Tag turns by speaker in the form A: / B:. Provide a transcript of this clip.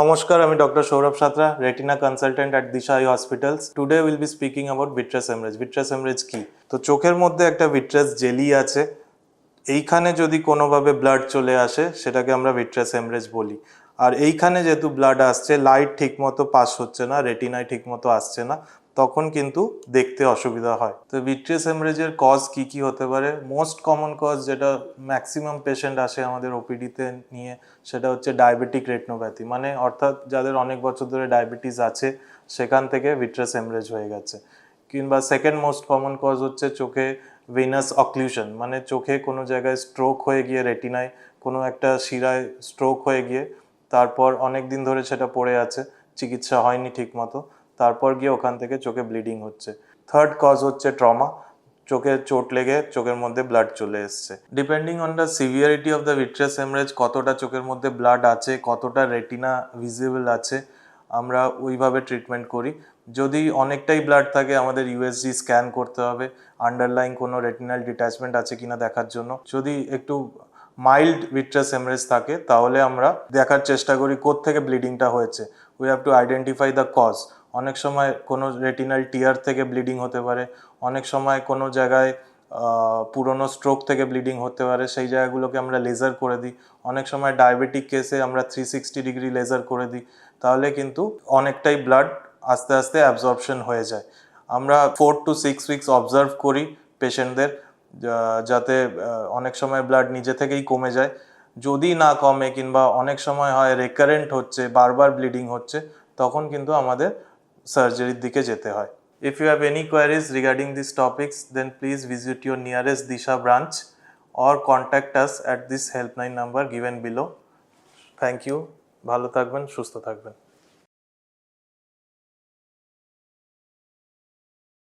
A: নমস্কার, আমি doctor Sourav Santra retina consultant at Disha eye hospitals today will be speaking about vitreous haemorrhage vitreous haemorrhage কি? তো চোখের মধ্যে একটা ভিট্রাস জেলি আছে। এইখানে যদি কোনোভাবে ব্লাড চলে আসে, সেটাকে আমরা ভিট্রাস এমরেজ বলি। আর এইখানে যেহেতু ব্লাড আসছে লাইট ঠিকমতো পাস হচ্ছে না রেটিনায় ঠিকমতো আসছে না। তখন কিন্তু দেখতে অসুবিধা হয়। তো ভিট্রিয়াস হেমরেজের কজ কি কি হতে পারে? মোস্ট কমন কজ যেটা ম্যাক্সিমাম পেশেন্ট আসে আমাদের ওপিডিতে নিয়ে, সেটা হচ্ছে ডায়াবেটিক রেটনোপ্যাথি মানে অর্থাৎ যাদের অনেক বছর ধরে ডায়াবেটিস আছে, সেখান থেকে ভিট্রাস হেমরেজ হয়ে গেছে। কিংবা সেকেন্ড মোস্ট কমন কজ হচ্ছে চোখে ভেনাস অক্লুশন মানে চোখে কোনো জায়গায় স্ট্রোক হয়ে গিয়ে রেটিনায় কোনো একটা শিরায় স্ট্রোক হয়ে গিয়ে, তারপর অনেক দিন ধরে সেটা পড়ে আছে, চিকিৎসা হয়নি ঠিক মতো তারপর গিয়ে ওখান থেকে চোখে ব্লিডিং হচ্ছে। থার্ড কজ হচ্ছে ট্রমা চোখে চোট লেগে চোখের মধ্যে ব্লাড চলে এসছে। Depending on the severity of the vitreous haemorrhage কতটা চোখের মধ্যে ব্লাড আছে, কতটা রেটিনা ভিজিবল আছে, আমরা ওইভাবে ট্রিটমেন্ট করি। যদি অনেকটাই ব্লাড থাকে, আমাদের ইউএসজি স্ক্যান করতে হবে আন্ডারলাইন কোনো রেটিনাল ডিট্যাচমেন্ট আছে কিনা দেখার জন্য। যদি একটু মাইল্ড ভিট্রাস হেমরেজ থাকে, তাহলে আমরা দেখার চেষ্টা করি থেকে ব্লিডিংটা হয়েছে। We have to identify the cause অনেক সময় কোনো রেটিনাল টিয়ার থেকে ব্লিডিং হতে পারে, অনেক সময় কোনো জায়গায় পুরনো স্ট্রোক থেকে ব্লিডিং হতে পারে, সেই জায়গাগুলোকে আমরা লেজার করে দিই। অনেক সময় ডায়াবেটিক কেসে আমরা থ্রি সিক্সটি ডিগ্রি লেজার করে দিই। তাহলে কিন্তু অনেকটাই ব্লাড আস্তে আস্তে অ্যাবজর্পশন হয়ে যায়। আমরা four to six weeks observe করি পেশেন্টদের যাতে অনেক সময় ব্লাড নিজে থেকেই কমে যায়। যদি না কমে কিংবা অনেক সময় হয় রেকারেন্ট হচ্ছে, বারবার ব্লিডিং হচ্ছে, তখন কিন্তু আমাদের সার্জারির দিকে যেতে হয়। If you have any queries regarding this topics then please visit your nearest Disha branch or contact us at this helpline number given below thank you ভালো থাকবেন, সুস্থ থাকবেন।